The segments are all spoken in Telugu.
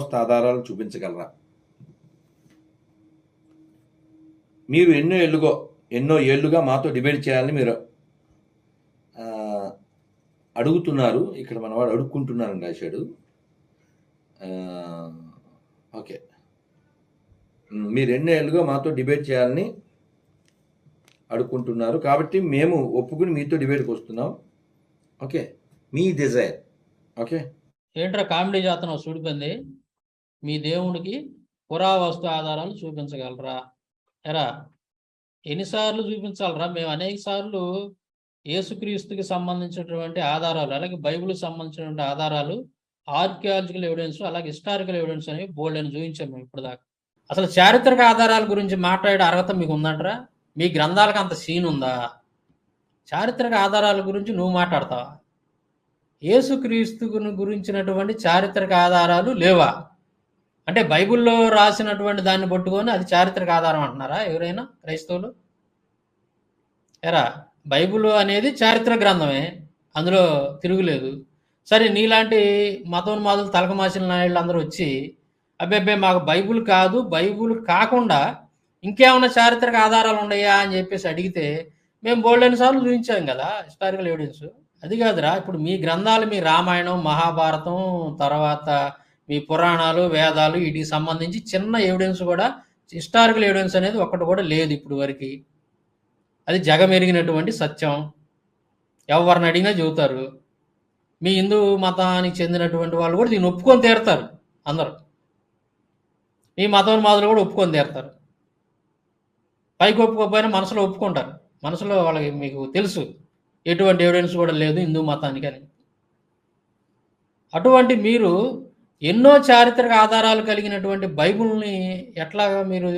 మీ ఆధారాలు చూపించగలరా? మీరు ఎన్నో ఏళ్ళుగో ఎన్నో ఏళ్ళుగా మాతో డిబేట్ చేయాలని మీరు అడుగుతున్నారు. ఇక్కడ మనవాడు అడుక్కుంటున్నారని రాశాడు ఆ, ఓకే. మీరు ఎన్నో ఏళ్ళుగా మాతో డిబేట్ చేయాలని అడుక్కుంటున్నారు. కాబట్టి మేము ఒప్పుకుని మీతో డిబేట్కి వస్తున్నాం. ఓకే. మీ డిజైర్. ఓకే. ఏంట్రా కామెడీ జాతనం చూడిపోయింది మీ దేవుడికి పురావస్తు ఆధారాలు చూపించగలరా? ఎరా ఎన్నిసార్లు చూపించాలరా? మేము అనేక సార్లు యేసుక్రీస్తుకి సంబంధించినటువంటి ఆధారాలు అలాగే బైబిల్కి సంబంధించినటువంటి ఆధారాలు ఆర్కియాలజికల్ ఎవిడెన్స్ అలాగే హిస్టారికల్ ఎవిడెన్స్ అనేవి బోల్డ్ అని చూపించాం మేము ఇప్పుడు దాకా అసలు చారిత్రక ఆధారాల గురించి మాట్లాడే అర్హత మీకు ఉందంటరా మీ గ్రంథాలకు అంత సీన్ ఉందా? చారిత్రక ఆధారాల గురించి నువ్వు మాట్లాడతావా? యేసుక్రీస్తు గురించినటువంటి చారిత్రక ఆధారాలు లేవా? అంటే బైబిల్లో రాసినటువంటి దాన్ని పట్టుకొని అది చారిత్రక ఆధారం అంటున్నారా ఎవరైనా క్రైస్తవులు? ఎరా బైబిల్ అనేది చారిత్రక గ్రంథమే అందులో తిరుగులేదు. సరే నీలాంటి మతోన్మాదులు తలకమాసిన నాయుళ్ళు అందరూ వచ్చి అబ్బే మాకు బైబిల్ కాదు బైబిల్ కాకుండా ఇంకేమైనా చారిత్రక ఆధారాలు ఉన్నాయా అని చెప్పేసి అడిగితే మేము బోల్డెన్ సార్లు చూపించాం కదా హిస్టారికల్ ఎవిడెన్స్. అది కాదురా ఇప్పుడు మీ గ్రంథాలు మీ రామాయణం మహాభారతం తర్వాత మీ పురాణాలు వేదాలు వీటికి సంబంధించి చిన్న ఎవిడెన్స్ కూడా హిస్టారికల్ ఎవిడెన్స్ అనేది ఒక్కటి కూడా లేదు ఇప్పుడు వరకు. అది జగమెరిగినటువంటి సత్యం. ఎవరిని అడిగినా చెబుతారు. మీ హిందూ మతానికి చెందినటువంటి వాళ్ళు కూడా దీన్ని ఒప్పుకొని తీరుతారు అందరూ. మీ మతం మాదులు కూడా ఒప్పుకొని తీరుతారు. పైకి ఒప్పుకోకపోయినా మనసులో ఒప్పుకుంటారు. మనసులో వాళ్ళకి మీకు తెలుసు. ఎటువంటి ఎవిడెన్స్ కూడా లేదు హిందూ మతానికి అని. అటువంటి మీరు ఎన్నో చారిత్రక ఆధారాలు కలిగినటువంటి బైబుల్ని ఎట్లాగా మీరు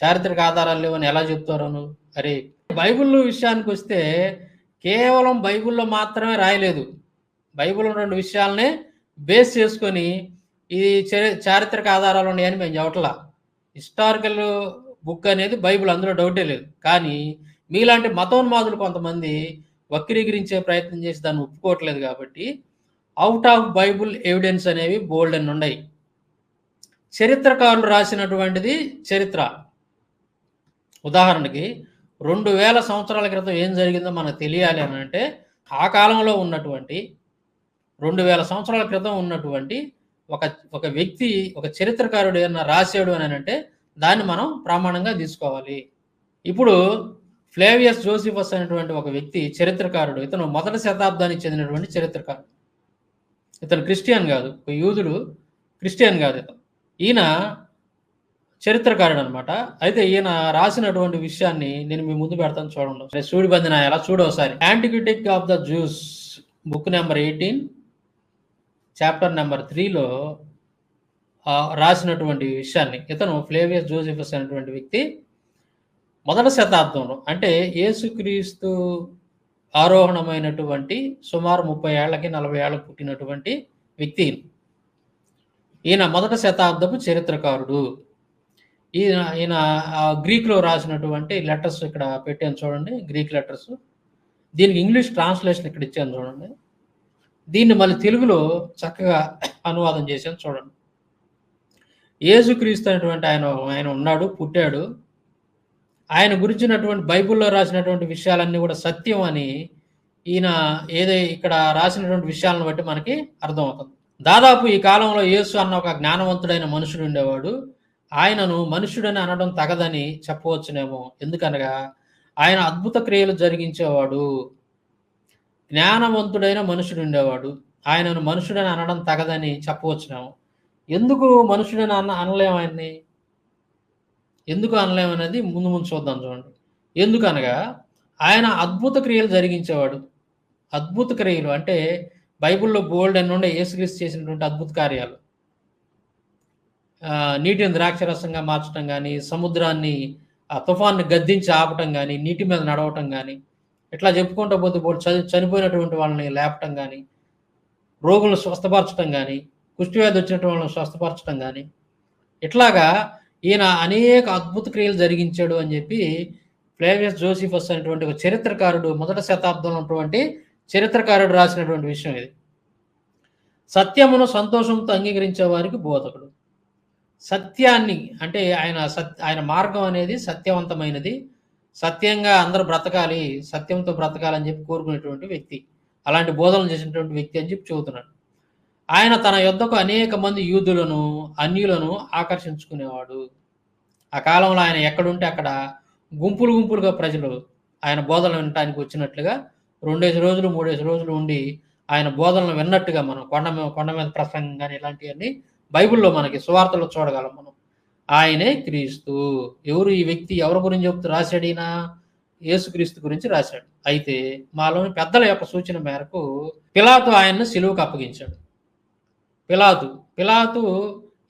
చారిత్రక ఆధారాలు లేవని ఎలా చెప్తారను అరే బైబిల్ విషయానికి వస్తే కేవలం బైబిల్లో మాత్రమే రాయలేదు. బైబిల్ రెండు విషయాలనే బేస్ చేసుకొని ఇది చారిత్రక ఆధారాలు ఉన్నాయని మేము చెప్పట్లా. హిస్టారికల్ బుక్ అనేది బైబిల్ అందులో డౌటే లేదు. కానీ మీలాంటి మతోన్మాదులు కొంతమంది వక్రీకరించే ప్రయత్నం చేసి దాన్ని ఒప్పుకోవట్లేదు కాబట్టి అవుట్ ఆఫ్ బైబుల్ ఎవిడెన్స్ అనేవి బోల్డ్ అని ఉన్నాయి. చరిత్రకారులు రాసినటువంటిది చరిత్ర. ఉదాహరణకి రెండు వేల సంవత్సరాల క్రితం ఏం జరిగిందో మనకు తెలియాలి అని అంటే ఆ కాలంలో ఉన్నటువంటి రెండు వేల సంవత్సరాల క్రితం ఉన్నటువంటి ఒక ఒక వ్యక్తి ఒక చరిత్రకారుడు ఏమన్నా రాశాడు అని అంటే దాన్ని మనం ప్రమాణంగా తీసుకోవాలి. ఇప్పుడు ఫ్లేవియస్ జోసిఫస్ అనేటువంటి ఒక వ్యక్తి చరిత్రకారుడు. ఇతను మొదటి శతాబ్దానికి చెందినటువంటి చరిత్రకారుడు. ఇతను క్రిస్టియన్ కాదు ఒక యూదుడు క్రిస్టియన్ కాదు. ఇతను ఈయన చరిత్రకారుడు అనమాట అయితే ఈయన రాసినటువంటి విషయాన్ని నేను మీ ముందు పెడతాను చూడండి. సూడి బందిన ఎలా? చూడు ఒకసారి. Of the Jews book number eighteen chapter number త్రీలో రాసినటువంటి విషయాన్ని. ఇతను ఫ్లేవియస్ జోసెఫస్ అనేటువంటి వ్యక్తి మొదటి శతాబ్దంలో అంటే యేసుక్రీస్తు ఆరోహణమైనటువంటి సుమారు ముప్పై ఏళ్ళకి నలభై ఏళ్ళకి పుట్టినటువంటి వ్యక్తి ఈయన. మొదటి శతాబ్దపు చరిత్రకారుడు. ఈయన ఈయన గ్రీక్లో రాసినటువంటి లెటర్స్ ఇక్కడ పెట్టాను చూడండి గ్రీక్ లెటర్స్. దీనికి ఇంగ్లీష్ ట్రాన్స్లేషన్ ఇక్కడ ఇచ్చాను చూడండి. దీన్ని మళ్ళీ తెలుగులో చక్కగా అనువాదం చేశాను చూడండి. ఏసుక్రీస్తు అనేటువంటి ఆయన ఆయన ఉన్నాడు పుట్టాడు. ఆయన గురించినటువంటి బైబిల్లో రాసినటువంటి విషయాలన్నీ కూడా సత్యం అని ఈయన ఏదో ఇక్కడ రాసినటువంటి విషయాలను బట్టి మనకి అర్థమవుతుంది. దాదాపు ఈ కాలంలో యేసు అన్న ఒక జ్ఞానవంతుడైన మనుషుడు ఉండేవాడు. ఆయనను మనుషుడని అనడం తగదని చెప్పవచ్చునేమో. ఎందుకనగా ఆయన అద్భుత క్రియలు జరిగించేవాడు. జ్ఞానవంతుడైన మనుషుడు ఉండేవాడు. ఆయనను మనుషుడని అనడం తగదని చెప్పవచ్చునేమో. ఎందుకు మనుషుడని అన్న అనలేము ఆయన్ని? ఎందుకు అనలేము అనేది ముందు ముందు చూద్దాం చూడండి. ఎందుకనగా ఆయన అద్భుత క్రియలు జరిగించేవాడు. అద్భుత క్రియలు అంటే బైబిల్లో బోల్డ్ అని ఉండే యేసుక్రీస్తు చేసినటువంటి అద్భుత కార్యాలు. నీటిని ద్రాక్షరసంగా మార్చడం కానీ సముద్రాన్ని ఆ తుఫాన్ని గద్దించి ఆపటం కానీ నీటి మీద నడవటం కానీ ఇట్లా చెప్పుకుంటూ పోతే బోల్డ్ చని చనిపోయినటువంటి వాళ్ళని లేపటం కానీ రోగులను స్వస్థపరచడం కానీ కుష్టివ్యాధి వచ్చినటువంటి వాళ్ళని స్వస్థపరచడం కానీ ఇట్లాగా ఈయన అనేక అద్భుత క్రియలు జరిగించాడు అని చెప్పి ఫ్లేవియస్ జోసిఫస్ అనేటువంటి ఒక చరిత్రకారుడు మొదటి శతాబ్దంలో ఉన్నటువంటి చరిత్రకారుడు రాసినటువంటి విషయం ఇది. సత్యమును సంతోషంతో అంగీకరించే వారికి బోధకుడు. సత్యాన్ని అంటే ఆయన సత్ ఆయన మార్గం అనేది సత్యవంతమైనది. సత్యంగా అందరూ బ్రతకాలి సత్యంతో బ్రతకాలని చెప్పి కోరుకునేటువంటి వ్యక్తి. అలాంటి బోధనలు చేసినటువంటి వ్యక్తి అని చెప్పి చెబుతున్నాడు. ఆయన తన యొద్దకు అనేక మంది యూదులను అన్యులను ఆకర్షించుకునేవాడు. ఆ కాలంలో ఆయన ఎక్కడుంటే అక్కడ గుంపులు గుంపులుగా ప్రజలు ఆయన బోధనలు వినటానికి వచ్చినట్లుగా రెండేసి రోజులు మూడేసి రోజులు ఉండి ఆయన బోధనలు విన్నట్టుగా మనం కొండ మీద కొండ మీద ప్రసంగం కానీ ఇలాంటివన్నీ బైబిల్లో మనకి సువార్తలు చూడగలం మనం. ఆయనే క్రీస్తు. ఎవరు ఈ వ్యక్తి ఎవరి గురించి చెప్తూ రాశాడు ఈయన? యేసుక్రీస్తు గురించి రాశాడు. అయితే మాలోని పెద్దల యొక్క సూచన మేరకు పిలాతు ఆయన్ను సిలువుకు అప్పగించాడు. పిలాతు. పిలాతు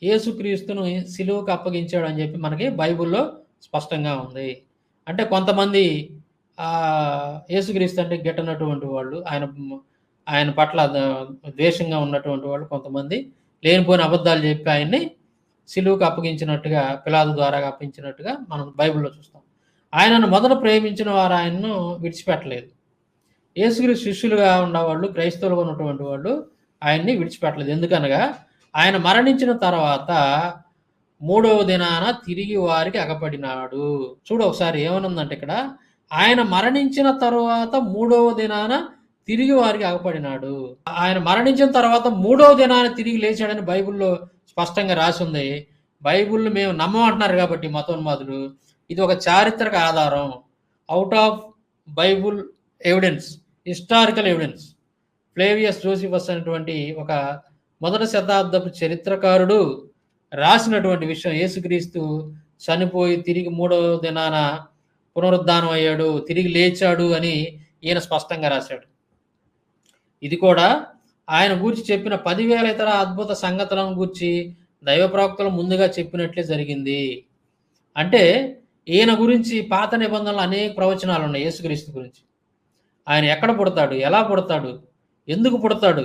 యేసుక్రీస్తును సిలువుకు అప్పగించాడు అని చెప్పి మనకి బైబిల్లో స్పష్టంగా ఉంది. అంటే కొంతమంది యేసుక్రీస్తు అంటే గిట్టనటువంటి వాళ్ళు ఆయన ఆయన పట్ల ద్వేషంగా ఉన్నటువంటి వాళ్ళు కొంతమంది లేనిపోయిన అబద్ధాలు చెప్పి ఆయన్ని సిలువుకు అప్పగించినట్టుగా పిలాదు ద్వారా అప్పగించినట్టుగా మనం బైబిల్లో చూస్తాం. ఆయనను మొదట ప్రేమించిన వారు ఆయన్ను విడిచిపెట్టలేదు. యేసుక్రీస్తు శిష్యులుగా ఉన్నవాళ్ళు క్రైస్తవులుగా ఉన్నటువంటి వాళ్ళు ఆయన్ని విడిచిపెట్టలేదు. ఎందుకనగా ఆయన మరణించిన తర్వాత మూడవ దినాన తిరిగి వారికి అగపడినాడు చూడు ఒకసారి ఏమనుందంటే ఇక్కడ ఆయన మరణించిన తర్వాత మూడవ దినాన తిరిగి వారికి అగపడినాడు ఆయన మరణించిన తర్వాత మూడవ దినాన తిరిగి లేచాడని బైబిల్లో స్పష్టంగా రాసి ఉంది. బైబిల్ మేము నమ్మమంటున్నారు కాబట్టి మతోన్మాదులు ఇది ఒక చారిత్రక ఆధారం. Out of Bible evidence historical evidence Flavius Josephus అనేటువంటి ఒక మొదటి శతాబ్దపు చరిత్రకారుడు రాసినటువంటి విషయం. యేసుక్రీస్తు చనిపోయి తిరిగి మూడవ దినాన పునరుద్ధానం అయ్యాడు తిరిగి లేచాడు అని ఈయన స్పష్టంగా రాశాడు. ఇది కూడా ఆయన గూర్చి చెప్పిన పదివేల ఇతర అద్భుత సంగతులను గూర్చి దైవ ప్రవక్తలు ముందుగా చెప్పినట్లే జరిగింది. అంటే ఈయన గురించి పాత నిబంధనలు అనేక ప్రవచనాలు ఉన్నాయి యేసుక్రీస్తు గురించి. ఆయన ఎక్కడ పుడతాడు ఎలా పుడతాడు ఎందుకు పుడతాడు?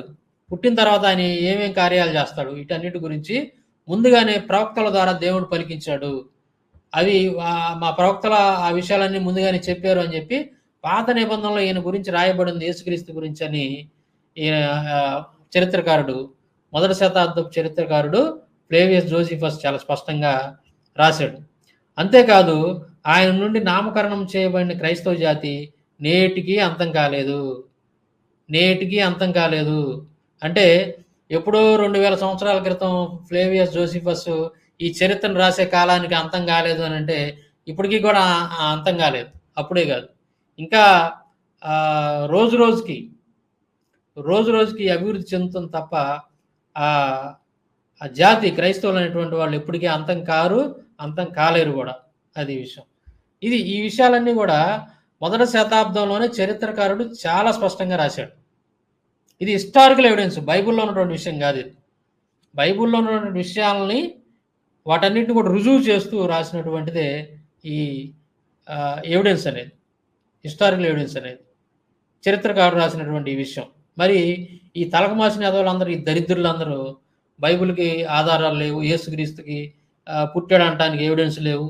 పుట్టిన తర్వాత ఆయన ఏమేం కార్యాలు చేస్తాడు? వీటన్నిటి గురించి ముందుగానే ప్రవక్తల ద్వారా దేవుడు పలికించాడు. అవి మా ప్రవక్తల ఆ విషయాలన్నీ ముందుగానే చెప్పారు అని చెప్పి పాత నిబంధనలో ఈయన గురించి రాయబడింది యేసుక్రీస్తు గురించి అని ఈయన చరిత్రకారుడు మొదటి శతాబ్దపు చరిత్రకారుడు ప్లేవియస్ జోసిఫస్ చాలా స్పష్టంగా రాశాడు. అంతేకాదు ఆయన నుండి నామకరణం చేయబడిన క్రైస్తవ జాతి నేటికి అంతం కాలేదు. నేటికి అంతం కాలేదు. అంటే ఎప్పుడో రెండు వేల సంవత్సరాల క్రితం ఫ్లేవియస్ జోసిఫస్ ఈ చరిత్రను రాసే కాలానికి అంతం కాలేదు అని అంటే ఇప్పటికీ కూడా అంతం కాలేదు. అప్పుడే కాదు. ఇంకా రోజు రోజుకి రోజు రోజుకి అభివృద్ధి చెందుతుంది తప్ప ఆ ఆ జాతి క్రైస్తవులు అనేటువంటి వాళ్ళు ఎప్పటికీ అంతం కారు అంతం కాలేరు కూడా. అది విషయం. ఇది ఈ విషయాలన్నీ కూడా మొదటి శతాబ్దంలోనే చరిత్రకారుడు చాలా స్పష్టంగా రాశాడు. ఇది హిస్టారికల్ ఎవిడెన్స్ బైబిల్లో ఉన్నటువంటి విషయం కాదు ఇది. బైబిల్లో ఉన్నటువంటి విషయాలని వాటన్నిటిని కూడా రుజువు చేస్తూ రాసినటువంటిదే ఈ ఎవిడెన్స్ అనేది. హిస్టారికల్ ఎవిడెన్స్ అనేది. చరిత్రకారుడు రాసినటువంటి ఈ విషయం. మరి ఈ తలకమాసిన యాదవులందరూ ఈ దరిద్రులందరూ బైబిల్కి ఆధారాలు లేవు యేసుక్రీస్తుకి పుట్టాడు అనడానికి ఎవిడెన్స్ లేవు.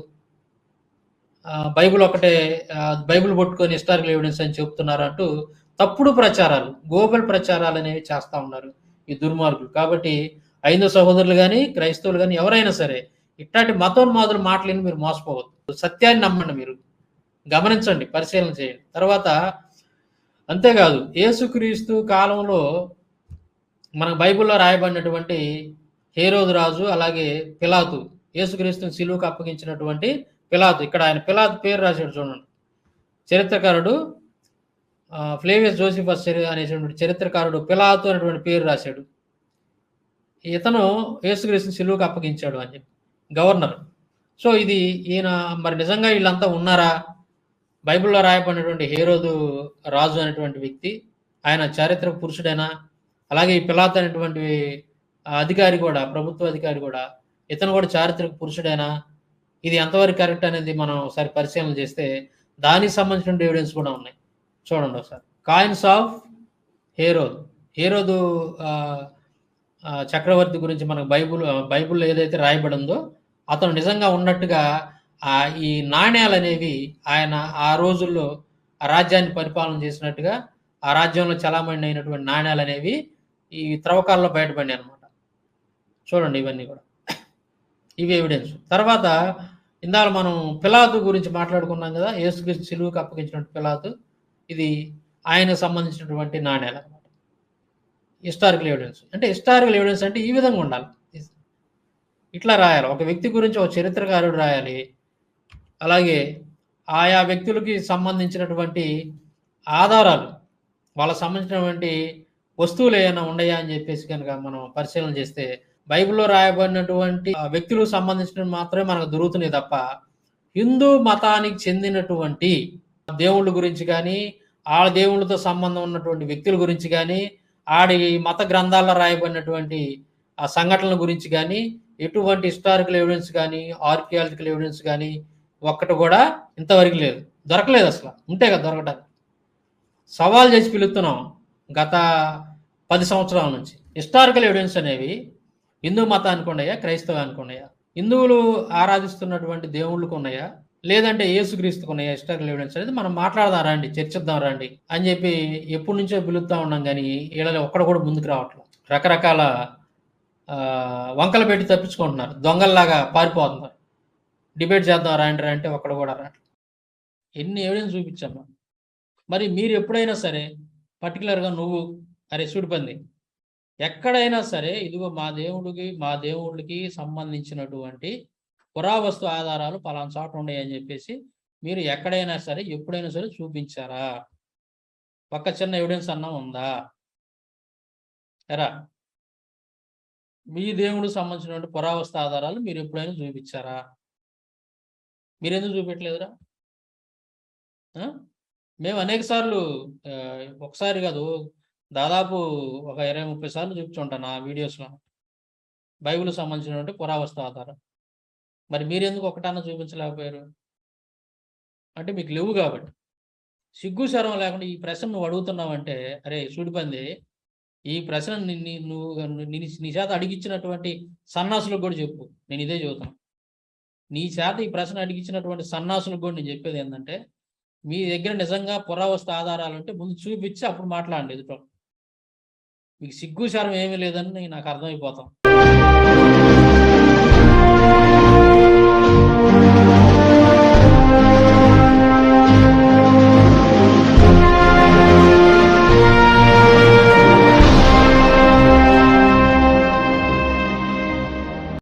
బైబిల్ ఒకటే బైబిల్ పట్టుకొని హిస్టారికల్ ఎవిడెన్స్ అని చెప్తున్నారు అంటూ తప్పుడు ప్రచారాలు గోబల్ ప్రచారాలు అనేవి చేస్తూ ఉన్నారు ఈ దుర్మార్గులు. కాబట్టి ఐందో సహోదరులు కానీ క్రైస్తవులు కానీ ఎవరైనా సరే ఇట్లాంటి మతోన్మాదుల మాటలని మీరు మోసపోవద్దు. సత్యాన్ని నమ్మండి మీరు. గమనించండి పరిశీలన చేయండి. తర్వాత అంతేకాదు యేసుక్రీస్తు కాలంలో మన బైబిల్లో రాయబడినటువంటి హేరోదు రాజు అలాగే పిలాతు యేసుక్రీస్తుని సిలువుకు అప్పగించినటువంటి పిలాతు. ఇక్కడ ఆయన పిలాతు పేరు రాశాడు చూడండి. చరిత్రకారుడు ఫ్లేవియస్ జోసిఫస్ అనేటువంటి చరిత్రకారుడు పిలాతు అనేటువంటి పేరు రాశాడు. ఇతను యేసుక్రీస్తుని సిలువుకు అప్పగించాడు అని చెప్పి. గవర్నర్. సో ఇది ఈయన మరి నిజంగా వీళ్ళంతా ఉన్నారా? బైబిల్లో రాయబడినటువంటి హేరోదు రాజు అనేటువంటి వ్యక్తి ఆయన చారిత్రక పురుషుడైనా? అలాగే ఈ పిలాత్ అనేటువంటి అధికారి కూడా ప్రభుత్వ అధికారి కూడా ఇతను కూడా చారిత్రక పురుషుడైనా? ఇది ఎంతవరకు కరెక్ట్ అనేది మనం ఒకసారి పరిశీలన చేస్తే దానికి సంబంధించిన ఎవిడెన్స్ కూడా ఉన్నాయి. చూడండి ఒకసారి. కాయిన్స్ ఆఫ్ హేరోద్ హేరోదు చక్రవర్తి గురించి మనకు బైబుల్ బైబుల్లో ఏదైతే రాయబడి ఉందో అతను నిజంగా ఉన్నట్టుగా ఈ నాణ్యాలు అనేవి ఆయన ఆ రోజుల్లో ఆ రాజ్యాన్ని పరిపాలన చేసినట్టుగా ఆ రాజ్యంలో చలామణి అయినటువంటి నాణ్యాలు అనేవి ఈ త్రవ్వకాల్లో బయటపడినాయి అనమాట చూడండి ఇవన్నీ కూడా. ఇవి ఎవిడెన్స్ తర్వాత ఇందాక మనం పిలాతు గురించి మాట్లాడుకున్నాం కదా యేసుక్రీస్తు సిలువుకి అప్పగించినటువంటి పిలాతు. ఇది ఆయనకు సంబంధించినటువంటి నాణ్యాలు అనమాట హిస్టారికల్ ఎవిడెన్స్ అంటే హిస్టారికల్ ఎవిడెన్స్ అంటే ఈ విధంగా ఉండాలి. ఇట్లా రాయాలి. ఒక వ్యక్తి గురించి ఒక చరిత్రకారుడు రాయాలి. అలాగే ఆయా వ్యక్తులకి సంబంధించినటువంటి ఆధారాలు వాళ్ళకి సంబంధించినటువంటి వస్తువులు ఏమైనా ఉన్నాయా అని చెప్పేసి కనుక మనం పరిశీలన చేస్తే బైబిల్లో రాయబడినటువంటి ఆ వ్యక్తులకు సంబంధించిన మాత్రమే మనకు దొరుకుతున్నాయి తప్ప హిందూ మతానికి చెందినటువంటి దేవుళ్ళ గురించి కానీ ఆడ దేవుళ్ళతో సంబంధం ఉన్నటువంటి వ్యక్తుల గురించి కానీ ఆడి మత గ్రంథాల్లో రాయబడినటువంటి ఆ సంఘటనల గురించి కానీ ఎటువంటి హిస్టారికల్ ఎవిడెన్స్ కానీ ఆర్కియాలజికల్ ఎవిడెన్స్ కానీ ఒక్కటి కూడా ఇంతవరకు లేదు. దొరకలేదు అసలు. ఉంటే కదా దొరకటానికి. సవాల్ చేసి పిలుస్తున్నాం గత పది సంవత్సరాల నుంచి. హిస్టారికల్ ఎవిడెన్స్ అనేవి హిందూ మతానికి ఉన్నాయా క్రైస్తవానికి ఉన్నాయా? హిందువులు ఆరాధిస్తున్నటువంటి దేవుళ్ళకు ఉన్నాయా? లేదంటే యేసుక్రీస్తుకు కొన్ని హిస్టారికల్ ఎవిడెన్స్ అనేది మనం మాట్లాడదాం రండి చర్చిద్దాం రండి అని చెప్పి ఎప్పటి నుంచో పిలుస్తా ఉన్నాం కానీ వీళ్ళలో ఒక్కడ కూడా ముందుకు రావట్లేదు. రకరకాల వంకలు పెట్టి తప్పించుకుంటున్నారు. దొంగల్లాగా పారిపోతున్నారు. డిబేట్ చేద్దాం రాండి అంటే ఒక్కడ కూడా రావట్లేదు. ఎన్ని ఎవిడెన్స్ చూపించాము? మరి మీరు ఎప్పుడైనా సరే పర్టికులర్గా నువ్వు అరే సుడిపంది ఎక్కడైనా సరే ఇదిగో మా దేవుడికి మా దేవుడికి సంబంధించినటువంటి పురావస్తు ఆధారాలు పలానా చోట ఉన్నాయి అని చెప్పేసి మీరు ఎక్కడైనా సరే ఎప్పుడైనా సరే చూపించారా? ఒక్క చిన్న ఎవిడెన్స్ అన్నా ఉందా? ఎరా మీ దేవుడికి సంబంధించినటువంటి పురావస్తు ఆధారాలు మీరు ఎప్పుడైనా చూపించారా? మీరెందుకు చూపెట్టలేదురా? మేము అనేక సార్లు ఒకసారి కాదు దాదాపు ఒక ఇరవై ముప్పై సార్లు చూపించుంటాను ఆ వీడియోస్లో బైబిల్ సంబంధించినటువంటి పురావస్తు ఆధారం మరి మీరు ఎందుకు ఒకటన్నా చూపించలేకపోయారు? అంటే మీకు లేవు కాబట్టి. సిగ్గు శరం లేకుండా ఈ ప్రశ్న నువ్వు అడుగుతున్నావంటే అరే చూడిపంది ఈ ప్రశ్న నువ్వు నీ నీ చేత అడిగించినటువంటి సన్నాసులకు కూడా చెప్పు. నేను ఇదే చెబుతాను నీ చేత ఈ ప్రశ్న అడిగించినటువంటి సన్నాసులకు కూడా నేను చెప్పేది ఏంటంటే మీ దగ్గర నిజంగా పురావస్తు ఆధారాలు ఉంటే ముందు చూపించి అప్పుడు మాట్లాడండి ఎదుట మీకు సిగ్గు శరం ఏమీ లేదని నాకు అర్థమైపోతాం.